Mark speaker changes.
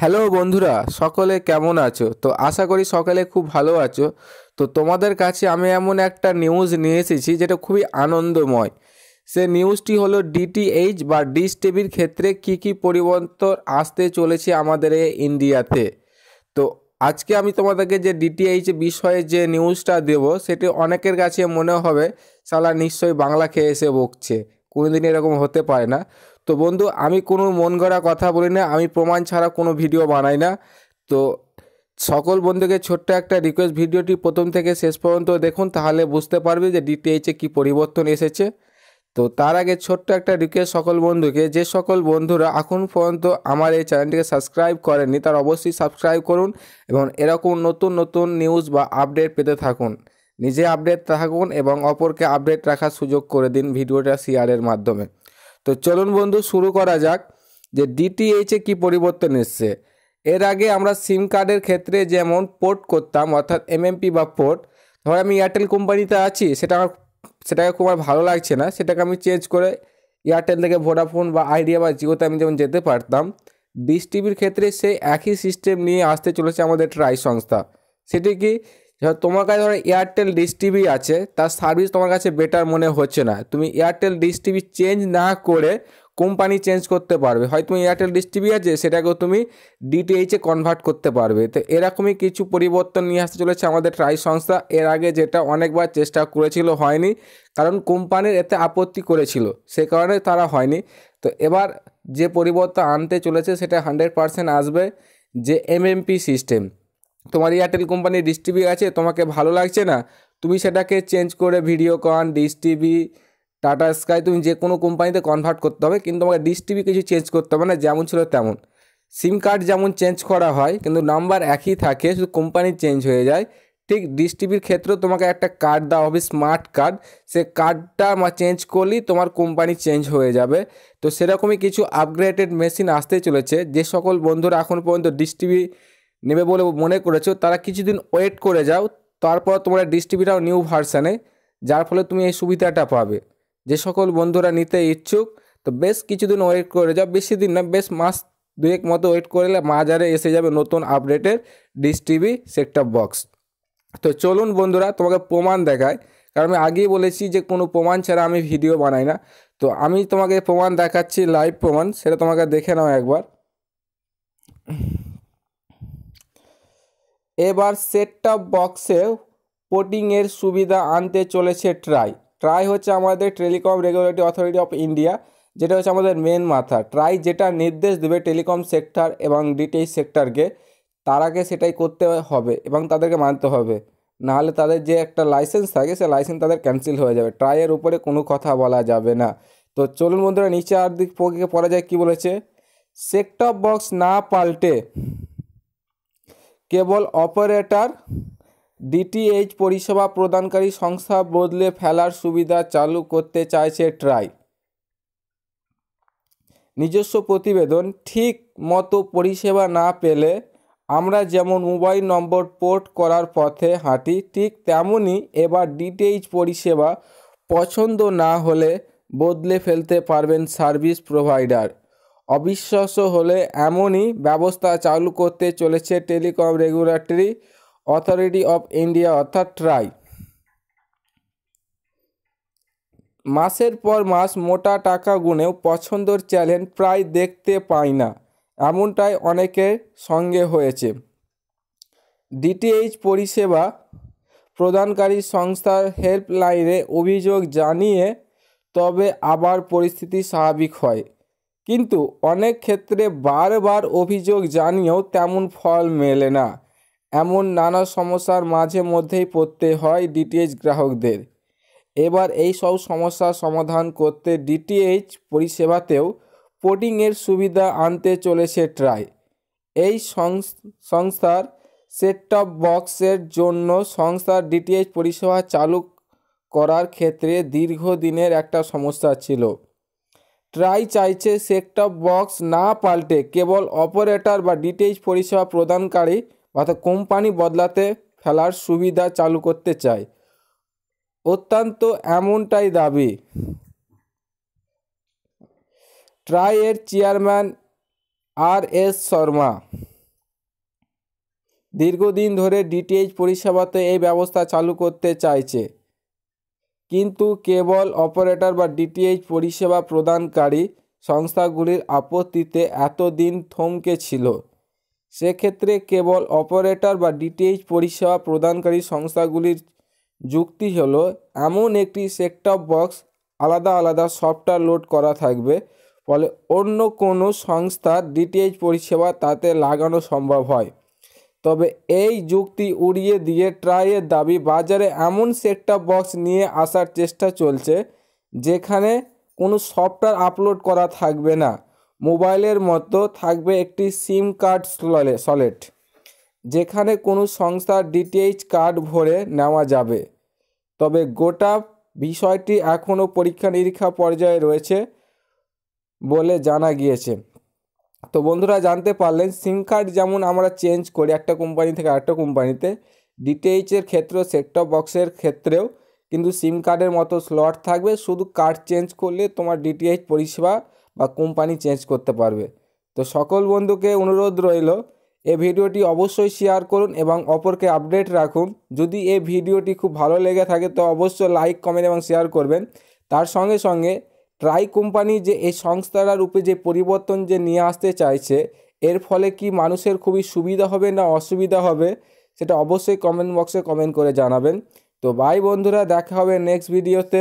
Speaker 1: Hello বন্ধুরা, সকলে কেমন আছো? তো আশা করি সকলে খুব ভালো আছো। তো তোমাদের কাছে আমি এমন একটা নিউজ নিয়ে এসেছি যেটা খুবই আনন্দময়। সে নিউজটি হলো ডিটিএইচ বা ডিশ টিভির ক্ষেত্রে কি কি পরিবর্তন আসতে চলেছে আমাদের এই ইন্ডিয়াতে। তো আজকে আমি তোমাদেরকে যে ডিটিএইচ বিষয়ে যে নিউজটা দেব, সেটি অনেকের কাছে মনে হবে সালা নিশ্চয়ই বাংলা খেয়ে এসে বকছে। কোনোদিন এরকম হতে পারে না। তো বন্ধু, আমি কোনো মন গড়া কথা বলি না আমি প্রমাণ ছাড়া কোনো ভিডিও বানাই না। তো সকল বন্ধুকে ছোট্ট একটা রিকোয়েস্ট ভিডিওটি প্রথম থেকে শেষ পর্যন্ত দেখুন, তাহলে বুঝতে পারবে যে ডিটিএইচে কী পরিবর্তন এসেছে। তো তার আগে ছোট্ট একটা রিকোয়েস্ট সকল বন্ধুকে, যে সকল বন্ধুরা এখন পর্যন্ত আমার এই চ্যানেলটিকে সাবস্ক্রাইব করেননি, তার অবশ্যই সাবস্ক্রাইব করুন এবং এরকম নতুন নতুন নিউজ বা আপডেট পেতে থাকুন। নিজে আপডেট থাকুন এবং অপরকে আপডেট রাখার সুযোগ করে দিন ভিডিওটা শেয়ারের মাধ্যমে। তো চলুন বন্ধু, শুরু করা যাক যে ডিটিএইচে কি পরিবর্তন এসছে। এর আগে আমরা সিম কার্ডের ক্ষেত্রে যেমন পোর্ট করতাম, অর্থাৎ এমএমপি বা পোর্ট ধর আমি এয়ারটেল কোম্পানিতে আছি, সেটা আমার, সেটাকে খুব আমার ভালো লাগছে না, সেটাকে আমি চেঞ্জ করে এয়ারটেল থেকে ভোডাফোন বা আইডিয়া বা জিওতে আমি যেমন যেতে পারতাম ডিস টিভির ক্ষেত্রে সেই একই সিস্টেম নিয়ে আসতে চলেছে আমাদের ট্রাই সংস্থা। সেটি কি? তোমার কাছে ধরো এয়ারটেল ডিস টিভি আছে, তার সার্ভিস তোমার কাছে বেটার মনে হচ্ছে না। তুমি এয়ারটেল ডিস টিভি চেঞ্জ না করে কোম্পানি চেঞ্জ করতে পারবে। হয় তুমি এয়ারটেল ডিস টিভি আছে, সেটাকেও তুমি ডিটিএইচে কনভার্ট করতে পারবে। তো এরকমই কিছু পরিবর্তন নিয়ে আসতে চলেছে আমাদের ট্রাই সংস্থা। এর আগে যেটা অনেকবার চেষ্টা করেছিল হয়নি, কারণ কোম্পানির এতে আপত্তি করেছিল, সে কারণে তারা হয়নি। তো এবার যে পরিবর্তন আনতে চলেছে, সেটা হান্ড্রেড পারসেন্ট আসবে যে এমএমপি সিস্টেম তোমার এয়ারটেল কোম্পানির ডিস টিভি আছে, তোমাকে ভালো লাগছে না, তুমি সেটাকে চেঞ্জ করে Videocon dish TV Tata sky তুমি যে কোনো কোম্পানিতে কনভার্ট করতে হবে, কিন্তু তোমাকে ডিস টিভি কিছু চেঞ্জ করতে হবে না, যেমন ছিল তেমন। সিম কার্ড যেমন চেঞ্জ করা হয়, কিন্তু নাম্বার একই থাকে, শুধু কোম্পানি চেঞ্জ হয়ে যায়। ঠিক ডিস টিভির ক্ষেত্রেও তোমাকে একটা কার্ড দেওয়া হবে স্মার্ট কার্ড সে কার্ডটা চেঞ্জ করলেই তোমার কোম্পানি চেঞ্জ হয়ে যাবে। তো সেরকমই কিছু আপগ্রেডেড মেশিন আসতে চলেছে, যে সকল বন্ধুরা এখন পর্যন্ত ডিস টিভি নেবে বলে মনে করেছ, তারা কিছুদিন ওয়েট করে যাও, তারপর তোমরা টিভিটাও নিউ ভার্সানে যার ফলে তুমি এই সুবিধাটা পাবে। যে সকল বন্ধুরা নিতে ইচ্ছুক, তো বেশ কিছুদিন ওয়েট করে যাও, বেশি দিন না, বেশ মাস দুয়েক মতো ওয়েট করলে মাজারে এসে যাবে নতুন আপডেটের ডিশ টিভি সেটটপ বক্স তো চলুন বন্ধুরা, তোমাকে প্রমাণ দেখায় কারণ আমি আগেই বলেছি যে কোনো প্রমাণ ছাড়া আমি ভিডিও বানাই না। তো আমি তোমাকে প্রমাণ দেখাচ্ছি লাইভ প্রমাণ, সেটা তোমাকে দেখে নাও একবার। এবার সেট টপ বক্সে পোর্টিংয়ের সুবিধা আনতে চলেছে ট্রাই ট্রাই হচ্ছে আমাদের telecom regulatory authority of India যেটা হচ্ছে আমাদের মেন মাথা। ট্রাই যেটা নির্দেশ দেবে টেলিকম সেক্টর এবং ডিটিএইচ সেক্টরকে তারাকে সেটাই করতে হবে এবং তাদেরকে মানতে হবে। নাহলে তাদের যে একটা লাইসেন্স থাকে সে লাইসেন্স তাদের ক্যান্সেল হয়ে যাবে। ট্রাইয়ের উপরে কোনো কথা বলা যাবে না। তো চলুন বন্ধুরা, নিচে আর দিক পড়া যায় কী বলেছে। সেক্টপ বক্স না পাল্টে কেবল অপারেটর, ডিটিএইচ পরিষেবা প্রদানকারী সংস্থা বদলে ফেলার সুবিধা চালু করতে চাইছে ট্রাই। নিজস্ব প্রতিবেদন, ঠিক মতো পরিষেবা না পেলে আমরা যেমন মোবাইল নম্বর পোর্ট করার পথে হাঁটি, ঠিক তেমনই এবার ডিটিএইচ পরিষেবা পছন্দ না হলে বদলে ফেলতে পারবেন সার্ভিস প্রোভাইডার। অবিশ্বাস্য হলে এমনই ব্যবস্থা চালু করতে চলেছে telecom regulatory authority of India অর্থাৎ ট্রাই। মাসের পর মাস মোটা টাকা গুনেও পছন্দর চ্যালেঞ্জ প্রায় দেখতে পাই না, এমনটাই অনেকের সঙ্গে হয়েছে। ডিটিএইচ পরিষেবা প্রদানকারী সংস্থার হেল্পলাইনে অভিযোগ জানিয়ে তবে আবার পরিস্থিতি স্বাভাবিক হয়। কিন্তু অনেক ক্ষেত্রে বারবার অভিযোগ জানিয়েও তেমন ফল মেলে না। এমন নানা সমস্যার মাঝে মধ্যেই পড়তে হয় ডিটিএইচ গ্রাহকদের। এবার এই সব সমস্যার সমাধান করতে ডিটিএইচ পরিষেবাতেও পোর্টিংয়ের সুবিধা আনতে চলেছে ট্রাই। এই সংস্থার সেট সেটটপ বক্সের জন্য সংস্থার ডিটিএইচ পরিষেবা চালু করার ক্ষেত্রে দীর্ঘদিনের একটা সমস্যা ছিল। ট্রাই চাইছে সেটটপ বক্স না পাল্টে কেবল অপারেটর বা ডিটিএইচ পরিষেবা প্রদানকারী অর্থাৎ কোম্পানি বদলাতে ফেলার সুবিধা চালু করতে চায়। অত্যন্ত এমনটাই দাবি। ট্রাইয়ের চেয়ারম্যান আর এস শর্মা, দীর্ঘদিন ধরে ডিটিএইচ পরিষেবাতে এই ব্যবস্থা চালু করতে চাইছে। কিন্তু কেবল অপারেটর বা ডিটিএইচ পরিষেবা প্রদানকারী সংস্থাগুলির আপত্তিতে এতদিন থমকে ছিল। সেক্ষেত্রে কেবল অপারেটর বা ডিটিএইচ পরিষেবা প্রদানকারী সংস্থাগুলির যুক্তি হলো, এমন একটি সেটটপ বক্স আলাদা আলাদা সফটওয়্যার লোড করা থাকবে, ফলে অন্য কোনো সংস্থার ডিটিএইচ পরিষেবা তাতে লাগানো সম্ভব হয়। তবে এই যুক্তি উড়িয়ে দিয়ে ট্রাইয়ের দাবি, বাজারে এমন সেটটপ বক্স নিয়ে আসার চেষ্টা চলছে যেখানে কোনো সফটওয়্যার আপলোড করা থাকবে না। মোবাইলের মতো থাকবে একটি সিম কার্ড সলেট যেখানে কোনো সংস্থার ডিটিএইচ কার্ড ভরে নেওয়া যাবে। তবে গোটা বিষয়টি এখনও পরীক্ষা নিরীক্ষা পর্যায়ে রয়েছে বলে জানা গিয়েছে। তো বন্ধুরা জানতে পারলেন সিম কার্ড যেমন আমরা চেঞ্জ করি একটা কোম্পানি থেকে আরেকটা কোম্পানিতে ডিটিএইচের ক্ষেত্রেও সেটটপ বক্সের ক্ষেত্রেও কিন্তু সিম কার্ডের মতো স্লট থাকবে। শুধু কার্ড চেঞ্জ করলে তোমার ডিটিএইচ পরিষেবা বা কোম্পানি চেঞ্জ করতে পারবে। তো সকল বন্ধুকে অনুরোধ রইল, এই ভিডিওটি অবশ্যই শেয়ার করুন এবং অপরকে আপডেট রাখুন। যদি এই ভিডিওটি খুব ভালো লেগে থাকে তো অবশ্যই লাইক কমেন্ট এবং শেয়ার করবেন। তার সঙ্গে সঙ্গে ট্রাই কোম্পানি যে এই সংস্থাটার রূপে যে পরিবর্তন যে নিয়ে আসতে চাইছে, এর ফলে কি মানুষের খুবই সুবিধা হবে না অসুবিধা হবে? সেটা অবশ্যই কমেন্ট বক্সে কমেন্ট করে জানাবেন। তো বাই বন্ধুরা, দেখা হবে নেক্সট ভিডিওতে